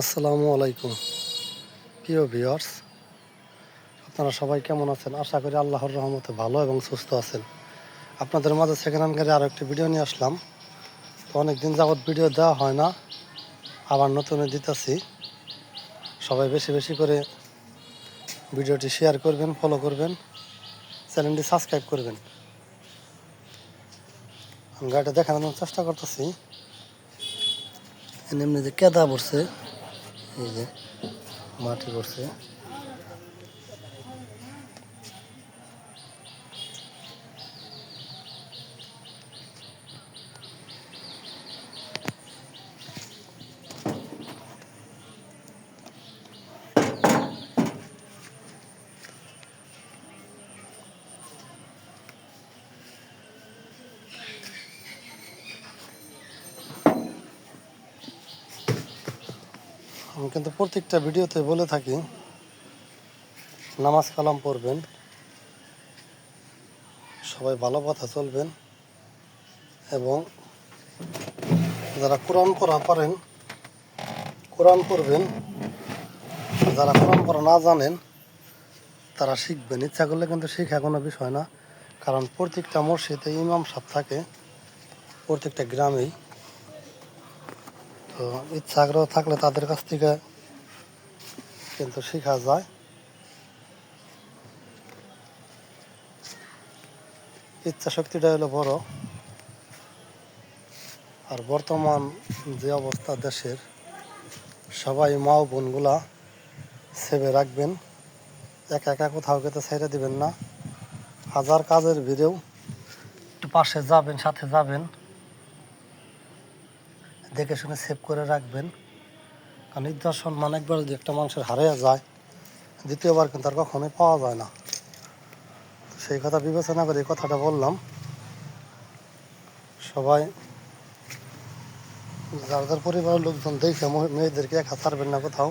আসসালামু আলাইকুম। প্রিয় ভিউয়ার্স, আপনারা সবাই কেমন আছেন? আশা করি আল্লাহর রহমতে ভালো এবং সুস্থ আছেন। আপনাদের মাঝে সেকেন্ড হ্যান্ড গাড়ি আরও একটি ভিডিও নিয়ে আসলাম। তো অনেক দিন যাবৎ ভিডিও দেওয়া হয় না, আবার নতুনে দিতেছি। সবাই বেশি বেশি করে ভিডিওটি শেয়ার করবেন ফলো করবেন, চ্যানেলটি সাবস্ক্রাইব করবেন। আমি গাড়িটা দেখানোর চেষ্টা করতেছি। এমনি যে কেদা পড়ছে এই যে মাটি পড়ছে। আমি কিন্তু প্রত্যেকটা ভিডিওতে বলে থাকি, নামাজ কালাম পড়বেন, সবাই ভালো কথা চলবেন এবং যারা কোরআন পড়া পারেন, কোরআন পড়বেন, যারা কোরআন পড়া না জানেন, তারা শিখবেন। ইচ্ছা করলে কিন্তু শেখা কোনো বিষয় না, কারণ প্রত্যেকটা মসজিদে ইমাম সাহেব থাকে, প্রত্যেকটা গ্রামেই। তো ইচ্ছা আগ্রহ থাকলে তাদের কাছ থেকে কিন্তু শেখা যায়। ইচ্ছা শক্তিটা হলো বড়। আর বর্তমান যে অবস্থা দেশের, সবাই মা ও বোনগুলা সেবে রাখবেন। একা একা কোথাও খেতে ছেড়ে দিবেন না। হাজার কাজের ভিড়েও একটু পাশে যাবেন, সাথে যাবেন। দেখে শুনে সেভ করে রাখবেন। কারণ ইজ্জত মানে একবার যদি একটা মানুষের হারিয়ে যায়, দ্বিতীয়বার কিন্তু আর কখনোই পাওয়া যায় না। সেই কথা বিবেচনা করে এই কথাটা বললাম। সবাই যার যার পরিবারের লোকজন দেখে মেয়েদেরকে একা ছাড়বেন না কোথাও।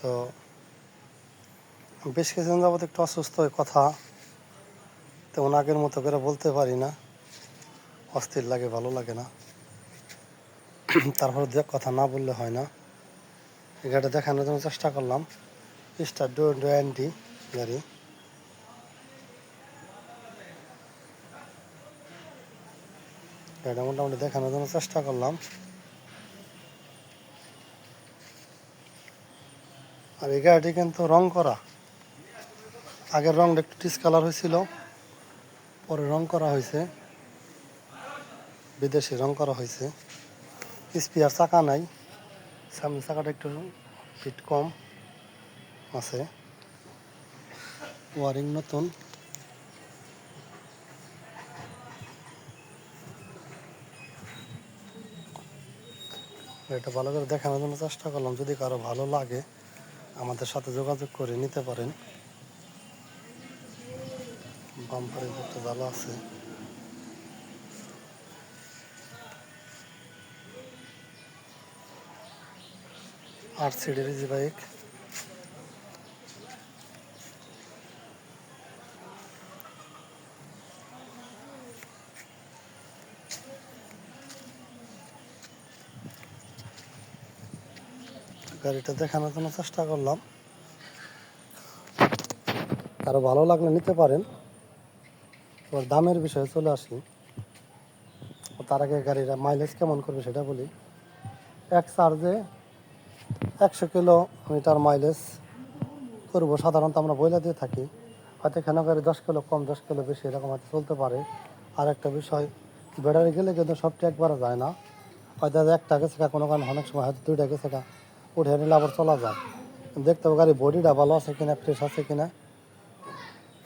তো বেশ কিছুদিন যাবত একটু অসুস্থ কথা। তেমন আগের মতো করে বলতে পারি না। অস্থির লাগে, ভালো লাগে না। তারপর কথা না বললে হয় না। গাড়িটা দেখানোর জন্য চেষ্টা করলাম। স্টার ডো ডো অ্যান্টি গাড়ি গাড়িটা মোটামুটি দেখানোর জন্য চেষ্টা করলাম। আর এই গাড়িটি কিন্তু রং করা। আগের রংটা একটু ডিসকালার হয়েছিল। পরে রং করা হয়েছে। বিদেশি রং করা হয়েছে। স্পিয়ার চাকা নাই। সামনে চাকাটা একটু ফিট কম আছে। ওয়ারিং নতুন। এটা ভালো করে দেখানোর জন্য চেষ্টা করলাম। যদি কারও ভালো লাগে, আমাদের সাথে যোগাযোগ করে নিতে পারেন। বাম্পারে একটা জ্বালা আছে। আর সিডের যে বাইক। গাড়িটা দেখানোর জন্য চেষ্টা করলাম। কারও ভালো লাগলে নিতে পারেন। এবার দামের বিষয়ে চলে আসি। তার আগে গাড়িটা মাইলেজ কেমন করবে সেটা বলি। এক চার্জে একশো কিলোমিটার মাইলেজ করব। সাধারণত আমরা বইলা দিয়ে থাকি। হয়তো এখানে গাড়ি দশ কিলো কম, দশ কিলো বেশি এরকম হয়তো চলতে পারে। আর একটা বিষয়, ব্যাটারি গেলে কিন্তু সবটি একবারে যায় না। হয়তো একটা গেছে কোনো কারণে অনেক সময় হয়তো দুইটা গেছে উঠে নিলে আবার চলা যায়। দেখতে হবে গাড়ি বডিটা ভালো আছে কিনা ফ্রেশ আছে কিনা।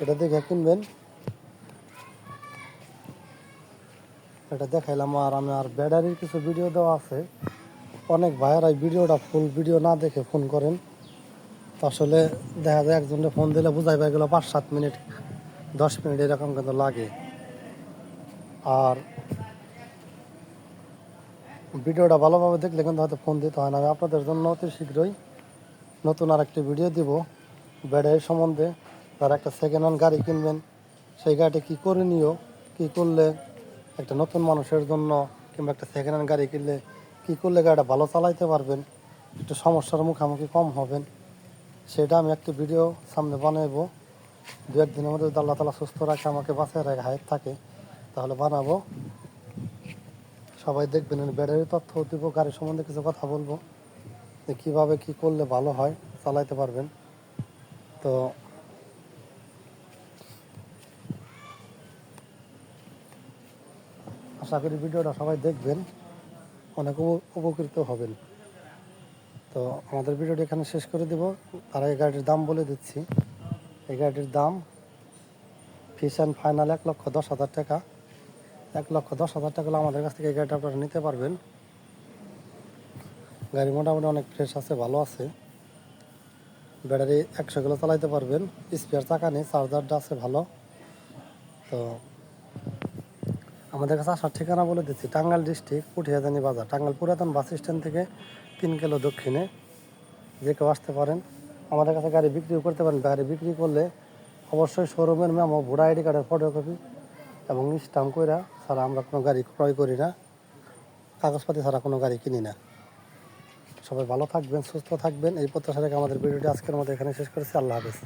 এটা দেখে কিনবেন। এটা দেখাইলাম আর আমি আর ব্যাটারির কিছু ভিডিও দেওয়া আছে। অনেক ভাইয়েরা এই ভিডিওটা ফুল ভিডিও না দেখে ফোন করেন। আসলে দেখা যায় একজনে ফোন দিলে বোঝাই পাই গেলো পাঁচ সাত মিনিট, দশ মিনিট এরকম কিন্তু লাগে। আর ভিডিওটা ভালোভাবে দেখলে কিন্তু হয়তো ফোন দিতে হয় না। আমি আপনাদের জন্য অতি শীঘ্রই নতুন আর একটি ভিডিও দিব। ব্যাটারি সম্বন্ধে, তার একটা সেকেন্ড হ্যান্ড গাড়ি কিনবেন। সেই গাড়িটি কী করণীয়, কী করলে একটা নতুন মানুষের জন্য কিংবা একটা সেকেন্ড হ্যান্ড গাড়ি কিনলে কী করলে গাড়িটা ভালো চালাইতে পারবেন? একটু সমস্যার মুখোমুখি কম হবেন। সেটা আমি একটি ভিডিও সামনে বানাবো দু একদিনের মধ্যে যদি আল্লাহ তালা সুস্থ রাখে, আমাকে বাঁচিয়ে রাখে, হায়াত থাকে, তাহলে বানাবো। সবাই দেখবেন ব্যাটারি তথ্য দিব, গাড়ি সম্বন্ধে কিছু কথা বলব। যে কীভাবে কী করলে ভালো হয়, চালাইতে পারবেন। তো আশা করি ভিডিওটা সবাই দেখবেন। অনেক উপ- উপকৃত হবেন। তো আমাদের ভিডিওটি এখানে শেষ করে দিব। তার এই গাড়ির দাম বলে দিচ্ছি। এই গাড়ির দাম ফিস অ্যান্ড ফাইনাল এক লক্ষ দশ হাজার টাকা। এক লক্ষ দশ হাজার টাকা হলে আমাদের কাছ থেকে এই গাড়িটা আপনারা নিতে পারবেন। গাড়ি মোটামুটি অনেক ফ্রেশ আছে, ভালো আছে। ব্যাটারি একশো কিলো চালাইতে পারবেন। স্পেয়ার চাকা নেই, চার্জারটা আছে ভালো। তো আমাদের কাছে আসার ঠিকানা বলে দিচ্ছি টাঙ্গাল ডিস্ট্রিক্ট পুঠিয়াজানি বাজার টাঙ্গাল পুরাতন বাস স্ট্যান্ড থেকে তিন কিলো দক্ষিণে। যে কেউ আসতে পারেন, আমাদের কাছে গাড়ি বিক্রিও করতে পারেন। গাড়ি বিক্রি করলে অবশ্যই শোরুমের মেমো, ভোটার আইডি কার্ডের ফটোকপি এবং স্টাম্প কইরা ছাড়া আমরা কোনো গাড়ি ক্রয় করি না, কাগজপাতি ছাড়া কোনো গাড়ি কিনি না। সবাই ভালো থাকবেন, সুস্থ থাকবেন। এই প্রত্যাশা রেখে আমাদের ভিডিওটি আজকের মতো এখানে শেষ করেছি। আল্লাহ হাফেজ।